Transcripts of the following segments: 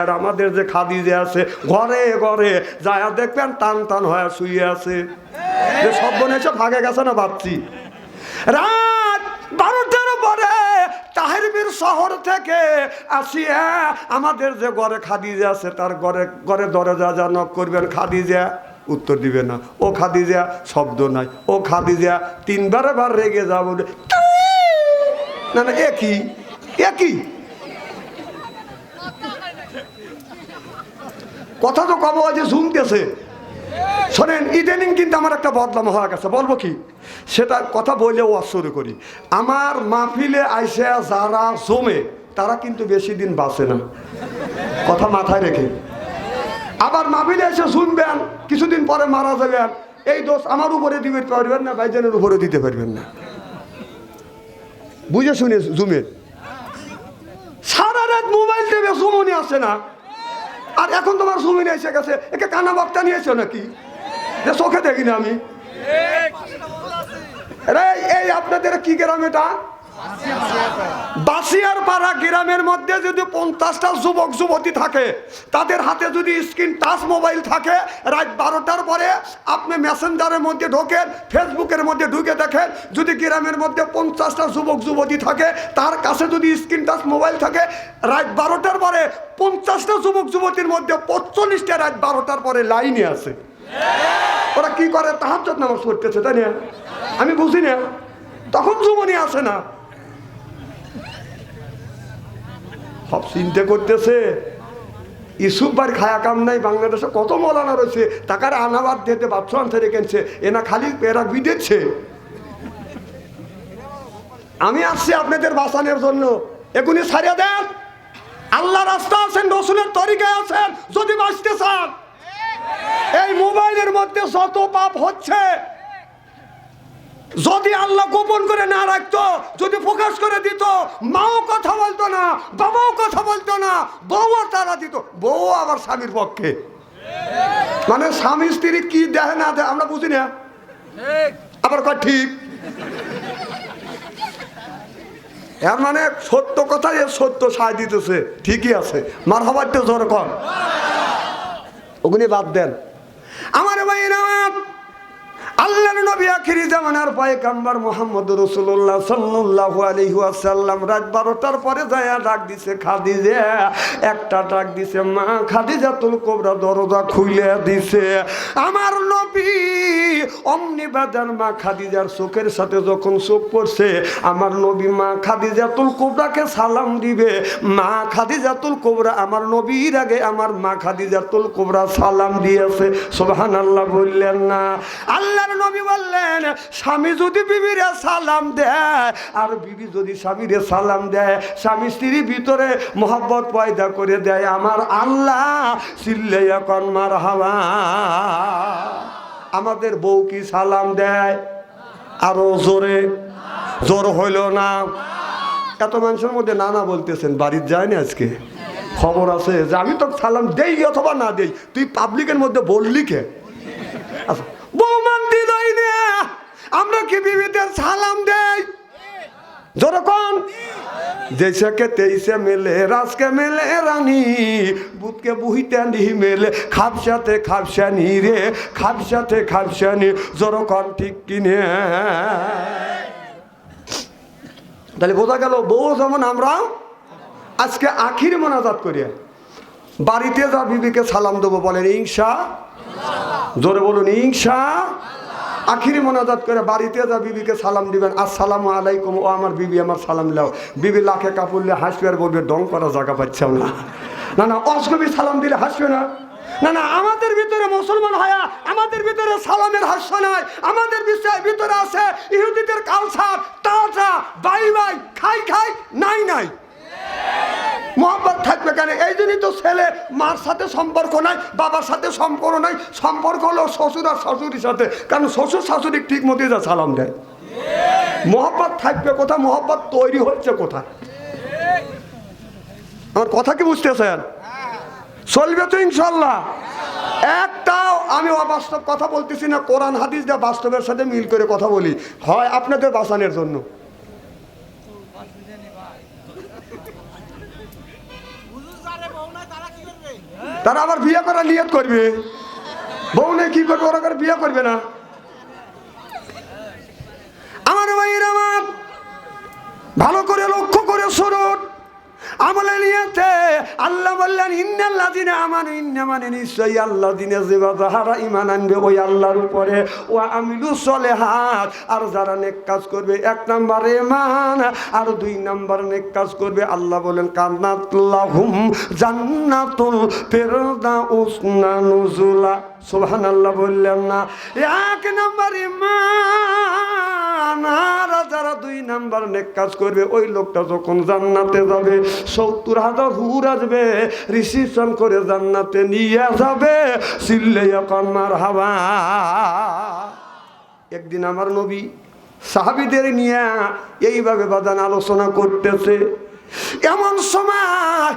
আর আমাদের যে খাদি যে আছে, ঘরে ঘরে যায় দেখবেন টান টান হয়ে শুয়ে আছে। যে সব বোন এসে ভাগে গেছে না ভাবছি। রাত বারোটার পরে তাহিরবির শহর থেকে আসিয়া আমাদের যে ঘরে খাদিজা আছে, তার ঘরে ঘরে দরজা যা নক করবেন খাদিজা উত্তর দিবে না। ও খাদিজা শব্দ নাই। ও খাদিজা তিনবার বার রেগে যা বলে না না একই একই কথা তো কব আছে ঝুমতেছে শোনেন, ইদানিং কিন্তু আমার একটা বদলাম হওয়া গেছে, বলব কি? সেটা কথা বলে ও শুরু করি। আমার মাহফিলে আইসে যারা জমে, তারা কিন্তু বেশি দিন বাঁচে না। কথা মাথায় রেখে। আবার মাহফিলে এসে শুনবেন, কিছুদিন পরে মারা যাবেন। এই দোষ আমার উপরে দিতে পারবেন না, ভাইজানের উপরে দিতে পারবেন না। বুঝে শুনে, জুমে। সারা রাত মোবাইল টেপে সুমনি আসে না। আর এখন তোমার সুমিন এসে গেছে একে কানা বক্তা নিয়েছো নাকি? যে চোখে দেখি না আমি এই আপনাদের কি গ্রাম এটা? বাসিয়ার পাড়া গ্রামের মধ্যে যদি পঞ্চাশটা যুবক, যুবতী থাকে, তাদের হাতে যদি স্ক্রিন টাচ মোবাইল থাকে, রাত বারোটার পরে আপনি মেসেঞ্জারের মধ্যে ঢোকেন, ফেসবুকের মধ্যে ঢুকে দেখেন, যদি গ্রামের মধ্যে পঞ্চাশটা যুবক, যুবতী থাকে, তার কাছে যদি স্ক্রিন টাচ মোবাইল থাকে, রাত বারোটার পরে পঞ্চাশটা যুবক, যুবতীর মধ্যে পঁচল্লিশটা রাত বারোটার পরে লাইনে আছে। ওরা কি করে? তাহার নামাজ পড়তেছে, তাই না? আমি বুঝি না। তখন জুমনি আসে না। সব চিন্তা করতেছে। ইসুফবার খায়া কাম নাই, বাংলাদেশে কত মলানা রয়েছে টাকার আনাবাদ দিতে বাচ্চা আনতে রেখেছে এনা খালি এরা বিদেছে আমি আসছি আপনাদের বাঁচানোর জন্য। এগুলি ছাড়িয়ে দেন। আল্লাহ রাস্তা আছেন, রসুলের তরিকায় আছেন, যদি বাঁচতে চান। এই মোবাইলের মধ্যে যত পাপ হচ্ছে যদি আল্লাহ গোপন করে না রাখতো যদি প্রকাশ করে দিত মাও কথা বলতো না বাবাও কথা বলতো না বউও তারা দিত বউ আবার স্বামীর পক্ষে। মানে স্বামী স্ত্রী কি দেয় না দেয় আমরা বুঝি না। আবার কয় ঠিক। এর মানে সত্য কথা এর সত্য সায় দিতেছে ঠিকই আছে। মার হবার তো জোর কম। ওগুলি বাদ দেন। আমার ভাই আমার আল্লাহর নবী আখিরি জামানার মোহাম্মদ রসুল্লাহ আলাইহি রাত বারোটার পরে ডাক দিছে, খাদিজা, একটা ডাক দিছে, মা, খাদিজাতুল কোবরা দরজা খুলে দিছে। আমার নবী অমনি বাজার মা খাদিজার চোখের সাথে যখন চোখ পড়ছে, আমার নবী মা খাদিজাতুল কোবরাকে সালাম দিবে। মা খাদিজাতুল কোবরা আমার নবীর আগে আমার মা খাদিজাতুল কোবরা সালাম দিয়েছে। সুবহানাল্লাহ বললেন না। আল্লাহর নবী বললেন স্বামী যদি বিবিরে সালাম দেয় আর বিবি যদি স্বামীরে সালাম দেয় স্বামী স্ত্রীর ভিতরে মোহাব্বত পয়দা করে দেয় আমার আল্লাহ চিল্লে এখন মার হাওয়া। আমাদের বউ কি সালাম দেয়? আরও জোরে জোর হইল না। এত মানুষের মধ্যে নানা বলতেছেন বাড়ির যায়নি আজকে? খবর আছে যে আমি তো সালাম দেই অথবা না দেই তুই পাবলিকের মধ্যে বললি কে? আচ্ছা, আমরা কি বিবিদের সালাম দেই? যেরকম জৈসকে তেইশে মেলে, রাজকে মেলে রানী বুতকে বুহিতে নি মেলে, খাপসাতে খাপসানি রে, খাপসাতে খাপসানি যেরকম ঠিক কিনে। তাহলে বোঝা গেল, বউ যেমন আমরা, আজকে আখির মোনাজাত করিয়া, বাড়িতে যা বিবিকে সালাম দেবো বলেন ইংসা জোরে বলুন ইংসা আখিরি মোনাজাত করে বাড়িতে যা বিবিকে সালাম দিবেন, আসসালামু আলাইকুম, ও আমার বিবি, আমার সালাম লাও বিবি লাখে কাপড়লে হাসবে আর বলবে, ডং করা জায়গা পাচ্ছাও না না না অসকবি সালাম দিলে হাসবে না। না না, আমাদের ভিতরে মুসলমান হায়া, আমাদের ভিতরে সালামের হাস্য নাই। আমাদের ভিতরে আছে ইহুদিদের কালচার টাটা বাই বাই, খাই খাই, নাই নাই। মোহাম্মত থাকবে কেন? এই জন্যই তো ছেলে মার সাথে সম্পর্ক নাই, বাবার সাথে সম্পর্ক নাই, সম্পর্ক হলো শ্বশুর আর শাশুড়ির সাথে। কারণ শ্বশুর শাশুড়ি ঠিক মতো যা সালাম দেয়। মোহাম্মত থাকবে কোথা মোহাম্মত তৈরি হচ্ছে কোথা আমার কথা কি বুঝতেছেন? চলবে তো ইনশাল্লাহ। একটাও আমি অবাস্তব কথা বলতেছি না, কোরআন, হাদিস যা বাস্তবের সাথে মিল করে কথা বলি। হয় আপনাদের বাঁচানোর জন্য। তারা আবার বিয়ে করার নিয়ত করবে। বউ নেই কি করবে? ওরা করে বিয়ে করবে না। আমার ভাইয়ের আমার ভালো করে লক্ষ্য করে শুনুন আমলে নিয়েছে। আল্লাহ বললেন ইন্নাল্লাহ দিনে আমার ইন্না মানে নিশ্চয়ই আল্লাহ দিনে যে যাহারা ইমান আনবে, ওই আল্লাহর উপরে। ও আমিলু চলে হাত আর যারা নেক কাজ করবে, এক নাম্বার ইমান আর দুই নাম্বার নেক কাজ করবে, আল্লাহ বলেন কান্নাতুল্লাহুম জান্নাতুল ফেরদা উসনা নুজুলা। সুবহানাল্লাহ বললেন না। এক নাম্বার ইমান আর যারা দুই নাম্বার নেক কাজ করবে, ওই লোকটা যখন জান্নাতে যাবে, সত্তর হাজার হুর আসবে, রিসিপশন করে জান্নাতে নিয়ে যাবে। সিল্লে কন্মার হাওয়া একদিন আমার নবী সাহাবিদের নিয়ে এইভাবে বাদান আলোচনা করতেছে। এমন সময়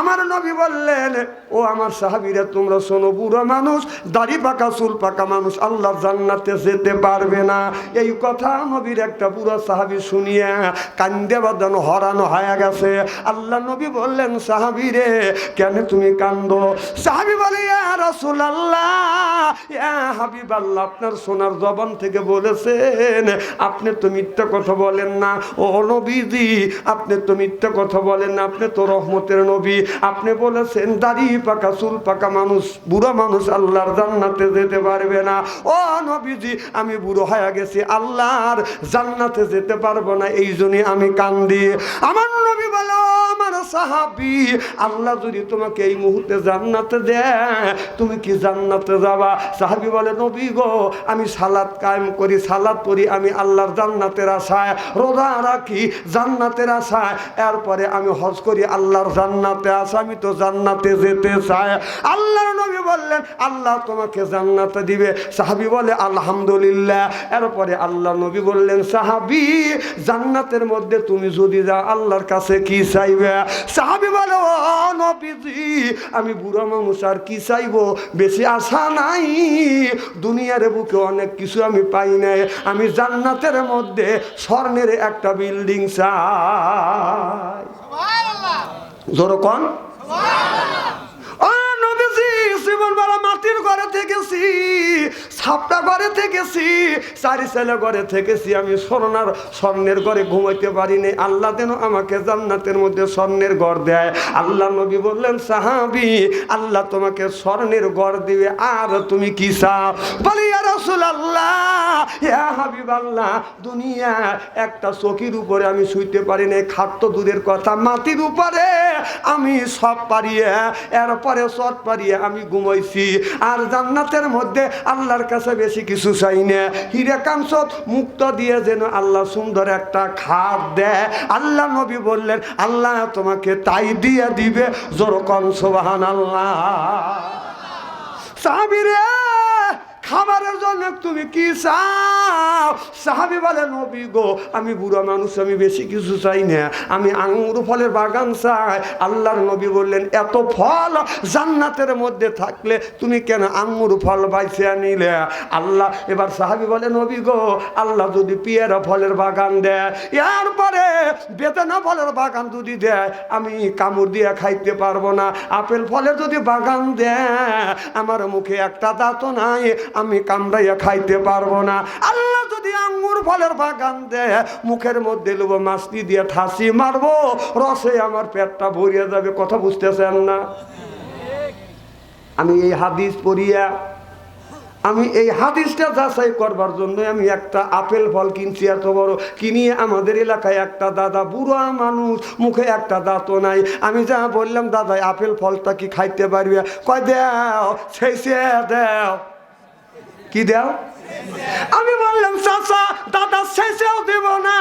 আমার নবী বললেন, ও আমার সাহাবিরা, তোমরা শোনো, বুড়ো মানুষ, দাড়ি পাকা, চুল পাকা মানুষ, আল্লাহ জান্নাতে যেতে পারবে না। এই কথা নবীর একটা বুড়ো সাহাবি শুনিয়া কান্দে বাদান হরানো হয়ে গেছে। আল্লাহ নবী বললেন, সাহাবিরে, কেন তুমি কান্দ? সাহাবি বলে রসুল আল্লাহ হাবিব আল্লাহ আপনার সোনার জবান থেকে বলেছেন, আপনি তো মিথ্যা কথা বলেন না। ও নবীজি, আপনি তো মিথ্যা কথা বলেন না, আপনি তো রহমতের নবী। আপনি বলেছেন, দাড়ি পাকা, চুল পাকা মানুষ, বুড়ো মানুষ আল্লাহর জান্নাতে যেতে পারবে না। ও নবীজি, আমি বুড়ো হয়ে গেছি, আল্লাহর জান্নাতে যেতে পারব না, এই জন্যই আমি কান্দি। আমার নবী বলো সাহাবি, আল্লাহ যদি তোমাকে এই মুহূর্তে জান্নাতে দেয়, তুমি কি জান্নাতে যাবা? সাহাবি বলে, নবী গো, আমি সালাদ কায়েম করি সালাদ করি আমি আল্লাহর জান্নাতের আশায়, রোজা রাখি জান্নাতের আশায়, এরপরে আমি হজ করি আল্লাহর জান্নাতে আসা, আমি তো জান্নাতে যেতে চাই। আল্লাহর নবী বললেন, আল্লাহ তোমাকে জান্নাতে দিবে। সাহাবি বলে, আলহামদুলিল্লাহ। এরপরে আল্লাহ নবী বললেন, সাহাবি, জান্নাতের মধ্যে তুমি যদি যাও, আল্লাহর কাছে কি চাইবে? সাহাবি বলে ও নবীজি আমি বুড়ো মানুষ আর কি চাইব? বেশি আশা নাই। দুনিয়ার বুকে অনেক কিছু আমি পাই নাই। আমি জান্নাতের মধ্যে স্বর্ণের একটা বিল্ডিং চাই। জোরকন? ছাপটা ঘরে থেকেছি, চারি ছেলে ঘরে থেকেছি। আমি স্বর্ণার, স্বর্ণের ঘরে ঘুমাইতে পারিনি। আল্লাহ যেন আমাকে জান্নাতের মধ্যে স্বর্ণের ঘর দেয়। আল্লাহ নবী বললেন, সাহাবি, আল্লাহ তোমাকে স্বর্ণের ঘর দিবে। আর তুমি কি হাবিবাল্লাহ দুনিয়া একটা চকির উপরে আমি শুইতে পারি না খাদ্য দূরের কথা, মাটির উপরে আমি সব পারিয়ে, এরপরে সব পারিয়ে আমি ঘুমাইছি। আর জান্নাতের মধ্যে আল্লাহর কাছে বেশি কিছু চাই না। হিরে কাংসত মুক্ত দিয়ে যেন আল্লাহ সুন্দর একটা খাট দেয়। আল্লাহ নবী বললেন, আল্লাহ তোমাকে তাই দিয়ে দিবে। জোর কংস বাহান আল্লাহ সাহাবিরে খাবারের জন্য তুমি কি চাও? সাহাবি বলে নবী গো, আমি বুড়ো মানুষ, আমি বেশি কিছু চাই না। আমি আঙুর ফলের বাগান চাই। আল্লাহর নবী বললেন, এত ফল জান্নাতের মধ্যে থাকলে তুমি কেন আঙুর ফল বাইছে আনিলে? আল্লাহ এবার সাহাবি বলে, নবী গো, আল্লাহ যদি পিয়ারা ফলের বাগান দেয়, এরপরে বেতনা ফলের বাগান যদি দেয়, আমি কামড় দিয়ে খাইতে পারব না। আপেল ফলের যদি বাগান দেয়, আমার মুখে একটা দাঁত নাই আমি কামড়াইয়া খাইতে পারব না। আল্লাহ যদি আঙ্গুর ফলের বাগান দেয়, মুখের মধ্যে লোব মাছটি দিয়ে ঠাসি মারবো, রসে আমার পেটটা ভরিয়ে যাবে, কথা বুঝতেছেন না? আমি এই হাদিস পড়িয়া, আমি এই হাদিসটা যাচাই করবার জন্য আমি একটা আপেল ফল কিনছি এত বড়। কিনিয়ে আমাদের এলাকায় একটা দাদা বুড়া মানুষ, মুখে একটা দাঁতও নাই। আমি যা বললাম, দাদা, আপেল ফলটা কি খাইতে পারবে? কয়, দেও, সেই দেও। কি দেও? আমি বললাম, চাচা, দাদা শেষেও দেব না।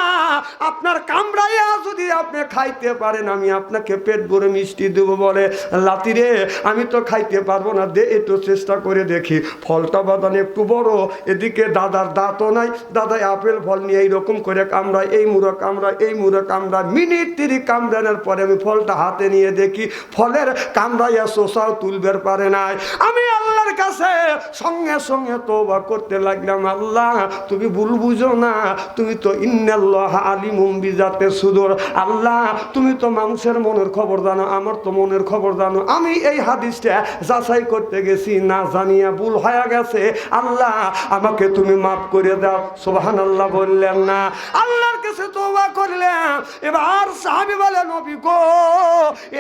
আপনার কামড়াইয়া যদি আপনি খাইতে পারেন, আমি আপনাকে পেট ভরে মিষ্টি দেবো বলে। লাতিরে আমি তো খাইতে পারব না। দে, একটু চেষ্টা করে দেখি। ফলটা বাদান একটু বড়, এদিকে দাদার দাঁতও নাই। দাদা আপেল, ফল নিয়ে এইরকম করে কামড়ায়, এই মুড়ো কামড়ায়, এই মুড়ো কামড়ায়। মিনিট তিরি কামড়ানোর পরে আমি ফলটা হাতে নিয়ে দেখি। ফলের কামড়াইয়া শোষাও তুলবার পারে নাই। আমি আল্লাহর কাছে সঙ্গে সঙ্গে তোবা করতে লাগলাম, আল্লাহ, তুমি ভুল বুঝো না, তুমি তো ইন্নাল্লাহ আলিমুম বিজাতে সুদূর। আল্লাহ, তুমি তো মানুষের মনের খবর জানো, আমার তো মনের খবর জানো। আমি এই হাদিসটা যাচাই করতে গেছি, না জানিয়া ভুল হয়ে গেছে। আল্লাহ, আমাকে তুমি মাফ করে দাও। সোহান আল্লাহ বললেন না। আল্লাহর কাছে তোবা করলেন এবার সাহাবি বলে, নবী গো,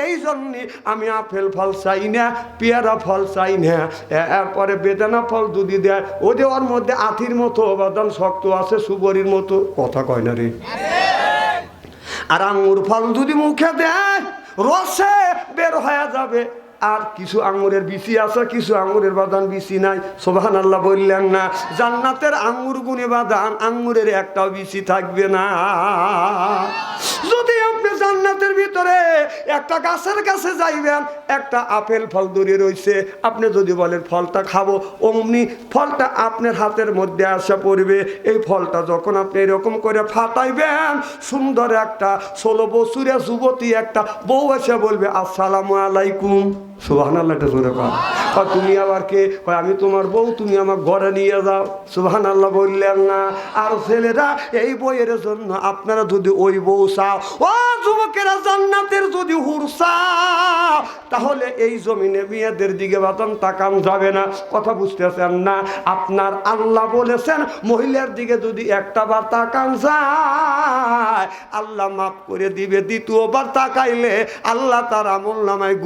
এই জন্যে আমি আপেল ফল চাই না, পেয়ারা ফল চাই না। এরপরে বেদানা ফল দুদি দেয় ও যে ওর মধ্যে আথির মতো, অবাদান শক্ত আছে সুবরির মতো। কথা কয় না রে। আর আঙুর ফল যদি মুখে দেয়, রসে বের হয়ে যাবে। আর কিছু আঙুরের বিচি আছে, কিছু আঙুরের বাদান বিচি নাই। সোভান আল্লাহ বললেন না, জান্নাতের আঙুর গুনে বাদান আঙুরের একটাও বিচি থাকবে না। যদি আপনি জান্নাতের ভিতরে একটা গাছের কাছে যাইবেন, একটা আপেল ফল দূরে রয়েছে আপনি যদি বলেন, ফলটা খাব। অমনি ফলটা আপনার হাতের মধ্যে আসা পড়বে। এই ফলটা যখন আপনি এরকম করে ফাটাইবেন, সুন্দর একটা ষোলো বছরের যুবতী একটা বউ এসে বলবে, আসসালামু আলাইকুম। সুবাহান আল্লাহটা কয়, তুমি আমি তোমার বউ তুমি আমার ঘরে নিয়ে যাও। সুবাহান আল্লাহ বললেন না। আর ছেলেরা এই বইয়ের জন্য আপনারা যদি ওই বউ চাও ও যুবকেরা জান্নাতের যদি তাহলে এই জমিনে মেয়েদের দিকে বাতন তাকান যাবে না। কথা বুঝতেছেন না? আপনার আল্লাহ বলেছেন মহিলার দিকে যদি একটা বার তাকান যায় আল্লাহ মাফ করে দিবে। দ্বিতীয়বার তাকাইলে আল্লাহ তার আমল নামায়